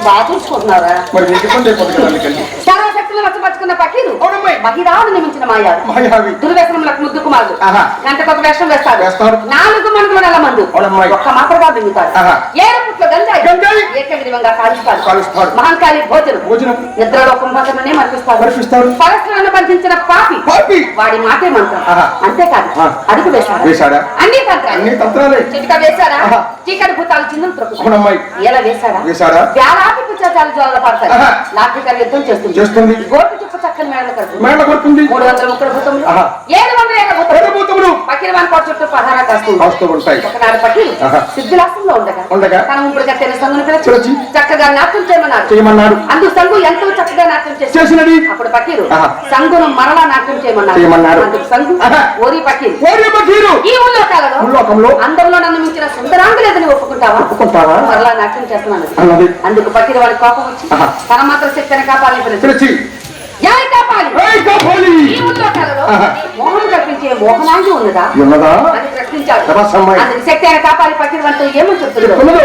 బాగా చూసుకుంటున్నారా మరి నీకు ఇబ్బంది అయిపోతుంది కదా అందుకని సర్వశక్తులు వచ్చపరుచుకున్న పకీరు అవునమ్మాయి. మహిరావుడు నియమించిన మాయాడు మాయావి దుర్వ్యసనములకు ముద్దు కుమారుడు ఆహా. గంటకొక వేషం వేస్తాడు. నాలుగు మనుగుల నెల మందు. ఒక్క మాత్రగా. ఏడు గంజాయి. గంజాయి. ఏకగ్రీవంగా. మహంకాళి భోజనం. భోజనం. నిద్రలో కుంభకమనే మర్పిస్తాడు మరిపిస్తాడు పరస్పరాన్ని బంధించిన పాపి. పాపి. వాడి మాటే మంత్రం. అంతేకాదు ఆ. అడుగు వేశాడు. వేశాడా? అన్ని తంత్రాలు. అన్ని తంత్రాలే. చిటిక వేశాడా? ఆహా. చీకటి భూతాలు చిందులు త్రొక్కుతాడు అవునమ్మాయి. ఎలా వేశాడా? వేశాడా? వ్యాలాది పిచ్చాచాలు జ్వాలలు పడతాయి. ఆహా. లాఠీకర్ యుద్ధం చేస్తుంది. చేస్తుంది. గోటు చుక్క చక్కని మేడలు కడుతుంది. మేడ కొడుతుంది మూడు వందల ముక్కల భూతములు. ఏడు వందల ఏళ్ళ భూతములు ఎర్రభూతములు పకిరవాన్ కోట చుట్టూ కాస్తుంది కాస్తూ ఉంటాయి. ఒకనాడు పట్టి. సిద్ధిలాసంలో ఉండగా ఉండగా? తన ముప్పుడు కట్టిన సంగుని పిలిచి చక్కగా నాట్యం చేయమన్నారు. చేయమన్నాడు. అందు సంగు ఎంతో చక్కగా నాట్యం చేసి చేసినది? అప్పుడు పకీరు ఆహా. సంగును మరలా నాట్యం చేయమన్నారు. చేయమన్నారు. అందుకు సంగు ఆహా. ఓరి పకీరు. ఓరి బకీరు ఈ ఉల్లోకాలలో ఉల్లోకంలో అందరిలో నన్ను మించిన సుందరాంగు లేదని ఒప్పుకుంటావా? ఒప్పుకుంటావా? మరలా నాట్యం చేస్తున్నాను అందుకు పకీరు వాడి కోపం వచ్చి. తన మాత్రం శక్తిని కాపాలని పిలిచి. పిలిచి కాపాలి. కాపోలి. ఈ ఉల్లోకాలలో కల్పించే మోహనాంగి ఉన్నదా ఉన్నదా అని ప్రశ్నించాడు. అందుకు శక్తి అయిన కాపాలి వంటూ ఏమని చెప్తున్నాడు ఉన్నదు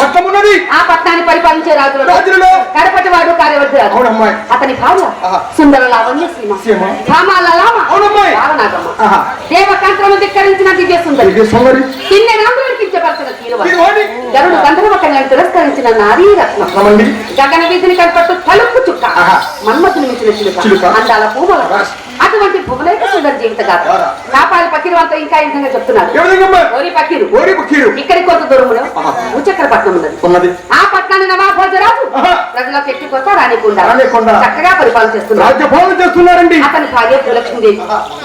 పట్టమున్నది ఆ పట్టణాన్ని పరిపాలించే రాజులు రాజులలో. కడపటి వాడు కార్యవర్తి రాజు. అవునమ్మాయి. అతని భార్య. సుందర లావణ్య సీమ. సీమ. భామాల లామ అవునమ్మాయి. రావణాగమ్మ ఆహా. దేవకాంతరము ధిక్కరించిన దివ్య సుందరి. వాడి గరుడు గంధర్వ కన్యను తిరస్కరించిన నారీ రత్నం. గగన వీధిని కనపట్టు తలుపు చుక్క. మన్మథుని మించిన చిలుక. అందాల పూమల. అటువంటి భువనేక సుందర జీవిత గాథ. కాపాలి పకిరువంతా ఇంకా ఈ విధంగా చెప్తున్నారు ఓరి పకిరు ఓరి పకీరు ఇక్కడి కొంత దూరములో ఆహా. భూచక్రపట్నం ఉన్నది ఉన్నది ఆ పట్టణాన్ని నవాభోజరాజు ఆహా. ప్రజలకు ఎట్టి కొత్త రానికుండా. చక్కగా పరిపాలన చేస్తున్నారు చేస్తున్నారండి అతని భార్య భూలక్ష్మీదేవి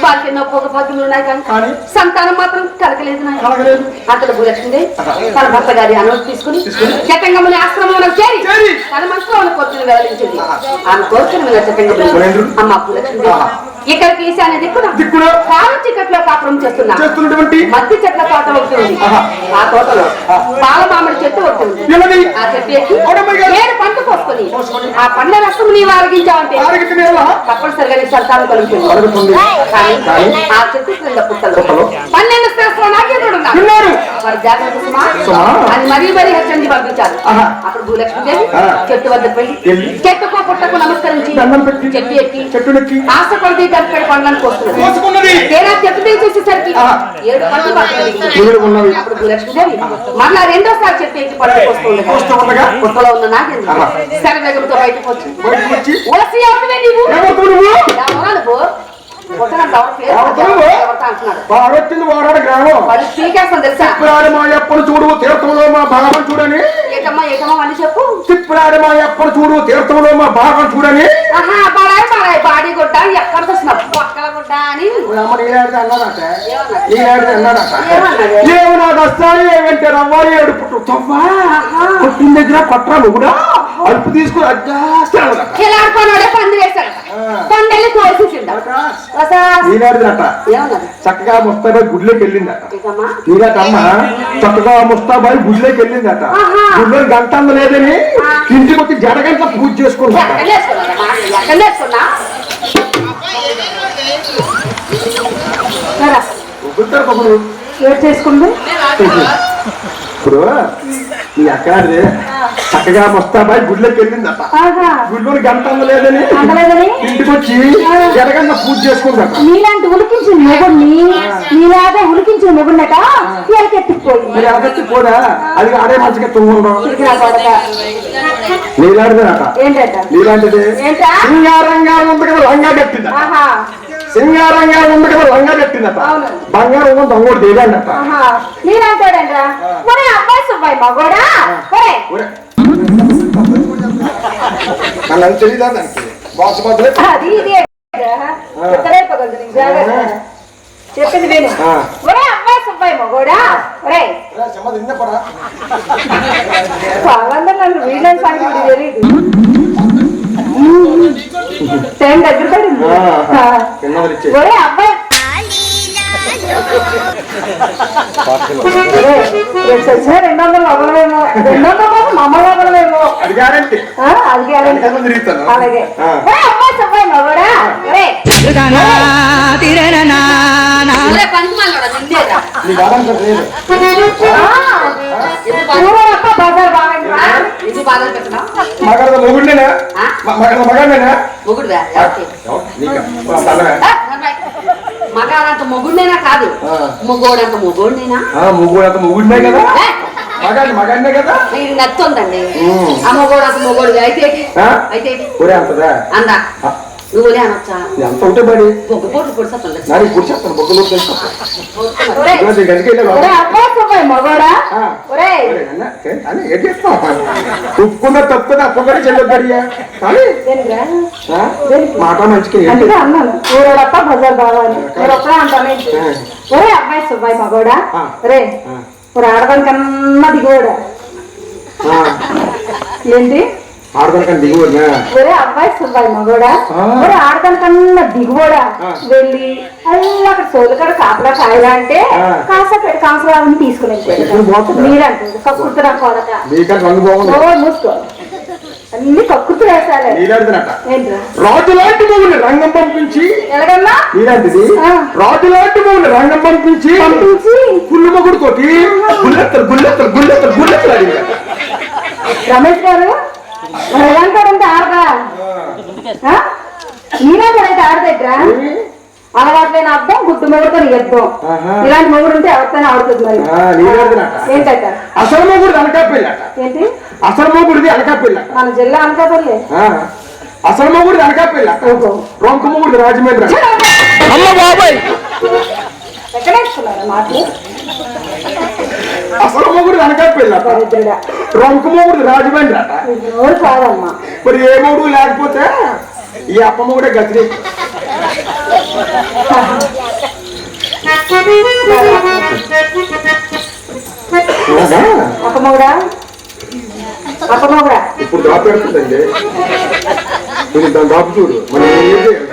వారికి ఎన్నో భోగ భాగ్యములు ఉన్నాయి కానీ సంతానం మాత్రం కలగలేదు అతడు భూలక్ష్మీదేవి. తన భర్త గారి అనుమతి తీసుకుని చట్టంగముని ఆశ్రమంలో చేరి. తన మనసులో ఉన్న కోరికను వెల్లడించింది. ఆమె కోరికను మీద చట్టంగముని. అమ్మ భూలక్ష్మీదేవి. ఇక్కడికి ఈశాన్య దిక్కున. దిక్కున. కారు చిక్కట్లో కాపురం చేస్తున్నా. చేస్తున్నటువంటి మధ్య చెట్ల తోట ఒకటి ఉంది. ఆ తోటలో. పాల మామిడి చెట్టు ఒకటి ఉంది ఏమని ఆ చెట్టు ఎక్కి. ఏడు పంట కోసుకొని. ఆ పండ్ల రసం నీవు ఆరగించావంటే తప్పనిసరిగా నీకు సంతానం కలుగుతుంది ఆ చెట్టు క్రింద పుట్టలు. పన్నెండు వారి జాగ్రత్త సుమా. అని మరీ మరీ హెచ్చరించి పంపించారు. అప్పుడు భూలక్ష్మీదేవి. చెట్టు వద్దకు వెళ్ళి. చెట్టుకో పుట్టకు నమస్కరించి చెట్టు ఎక్కి చెట్టునెక్కి ఆశ కొద్ది కలిపి పండ్లను కోసుకున్నది తీరా చెట్టు తీసేసరికి ఆహా. ఏడు పండ్లు ఉన్నవి. అప్పుడు భూలక్ష్మీదేవి మళ్ళా రెండోసారి చెట్టు ఎక్కి పండ్లు కోస్తుంది కోస్తూ ఉండగా పుట్టలో ఉన్న నాగేంద్ర. శరవేగంతో బయటకు వచ్చి ఉలసి ఎవరా నువ్వు వాడొచ్చింది వాడాడు గ్రామం తిప్పులాడి మా ఎప్పుడు చూడు తీర్థంలో మా భాగం చూడని. చెప్పు. తిప్పులాడి మా ఎప్పుడు చూడు తీర్థంలో మా భాగం చూడని. బాడీ గుడ్డ ఎక్కడ చూసినావు పక్కల గుడ్డ అని. అమ్మ ఈనాడిది అన్నాడట. ఏమన్నాడు? ఈనాడిది అన్నాడట. ఏమన్నాడు? ఏమి నాకు వస్తాను ఏమంటే రవ్వాలి ఏడు పుట్టు తవ్వా. పుట్టిన దగ్గర కొట్రా కూడా. అలుపు తీసుకుని అడ్జాస్తాడు పంది వేశాడు పందెల్లి కోసేసిండు ఈనాడిది అట ఏమన్నది చక్కగా ముస్తాబాయి గుడిలోకి వెళ్ళిందట ఏకమ్మా? ఈనాటమ్మ చక్కగా ముస్తాబాయి గుడిలోకి వెళ్ళిందట. గుడిలో గంట లేదని ఇంటికి వచ్చి జడగంట పూజ చేసుకున్నాట ఇప్పుడు నీ అక్కడి చక్కగా ముస్తాబాయ్ గుడిలోకి వెళ్ళిందట. గుడిలో గంట అందలేదని ఇంటికి వచ్చి ఎరగన్న పూజ చేసుకుందట. నీలాంటి ఉలికించిన మొగుడిని నీలాగే ఉలికించిన మొగుడినట అది ఆడే మంచిగా తుమ్ముండం నీలాంటిదేనట. నీలాంటిది. సింగారంగా ఉంది కదా కట్టిందట. ఆహా. సింగారంగా ఉంది కదా లంగా కట్టిందట. బంగారం ఉన్న దొంగడు అబ్బాయి సుబ్బాయి మగోడా. నన్ను తెలియదా దానికి? బాస్ అది ఇది జాగ్రత్త. చెప్పింది. ఒరే అబ్బాయి సుబ్బాయి మగోడా? ఒరే. తిన్నపరా వాళ్ళందరూ నన్ను? వీళ్ళని సంగతి తెలియదు. టైం దగ్గర పడింది. ఒరే అబ్బాయి. రెండు వందలు అవ్వలేమో. రెండు వందలు మమ్మల్ని అవ్వలేమో. అది గ్యారంటీ ఆ, అది గ్యారెంటీ. అలాగే. అబ్బాయి సుబ్బాయి మగోడా ఒరే. ఒరే పనికిమాలినోడా, నిన్నేరా? నీ బాధంతా లేదు. ఊరప్ప బజార్ బాగా ఎందుకు బాధలు పెట్టడం మగడ మొగుడినేనా? మగడ మగాడినేనా నడవాయ్. మగాడంత మొగుడినైనా కాదు. మొగోడంత మొగోడినైనా? ముగ్గురు అంత మొగుడినే కదా? ఏ, మగాడిని కదా? నచ్చుందండి. ఆ మొగోడు అంత మొగోడు అయితే? అయితే. అంతదా? అందా. ఆ. నువ్వు ఒలే అనొచ్చా ఎంత ఉంటే బొగ్గు పోటు ఇప్పుడు చెప్తాను ఉప్పుకున్న తప్పు తప్పకుండా చెల్లొద్దడియా కానీ దేనికిరా? ఆ? మాట? అందుకే అన్నాను ఊరడప్ప బజార్ బాగా అని మీరు ఒక్కడే అంటానే ఆ. ఒరే అబ్బాయి సుబ్బాయి మగోడా ఆ. ఒరే ఆ. ఒరే ఆడదాని కన్నా దిగోడా ఆ. ఏంటి ఆడదానికని దిగువనా ఒరే అబ్బాయి సుబ్బాయి మగోడా. ఒరే ఆడదాని కన్నా దిగువడా. వెళ్ళి అల్లా అక్కడ సోలు కాడ కాపలా కాయలా అంటే. కాస పెట్టి కాంసరాలను తీసుకుని కొడక. ఓ మూసుకో అన్ని కక్కుతు వేసాలే. రాజు లాంటి మొగుని రంగం పంపించి. ఎలాగన్నా? నీలాంటిది. ఆ. రాజు లాంటి మొగుని రంగం పంపించి. పంపించి. గుళ్ళు మొగుడు గుల్లెత్తలు గుల్లెత్తలు గుల్లెత్తలు అడిగా రమేష్ గారు? అలవాట్లేని అర్థం గుడ్డు మొగుడుతో ఆహా. ఇలాంటి మొగుడు ఉంటే ఎవరితోనే ఆడుతుంది ఏంటట అసలు మొగుడు అనకాపల్లి ఏంటి అసలు మొగుడిది అనకాపల్లి మన జిల్లా అనుకోలే ఆ, అసలు మొగుడిది అనకాపల్లి రొంక మొగుడు రాజమండ్రి ఎక్కడ వేసుకున్నారా మాటలు అసలు మొగుడు అనకాపల్లి రొంక మొగుడు రాజమండ్రి అట. కాదమ్మా. మరి ఏ మొగుడు లేకపోతే ఈ అప్ప గతి మొగుడా ఇప్పుడు దాపు పెడుతుందండి. ఇది దాని దాపు చూడు. మనం ఏం చేయాలి?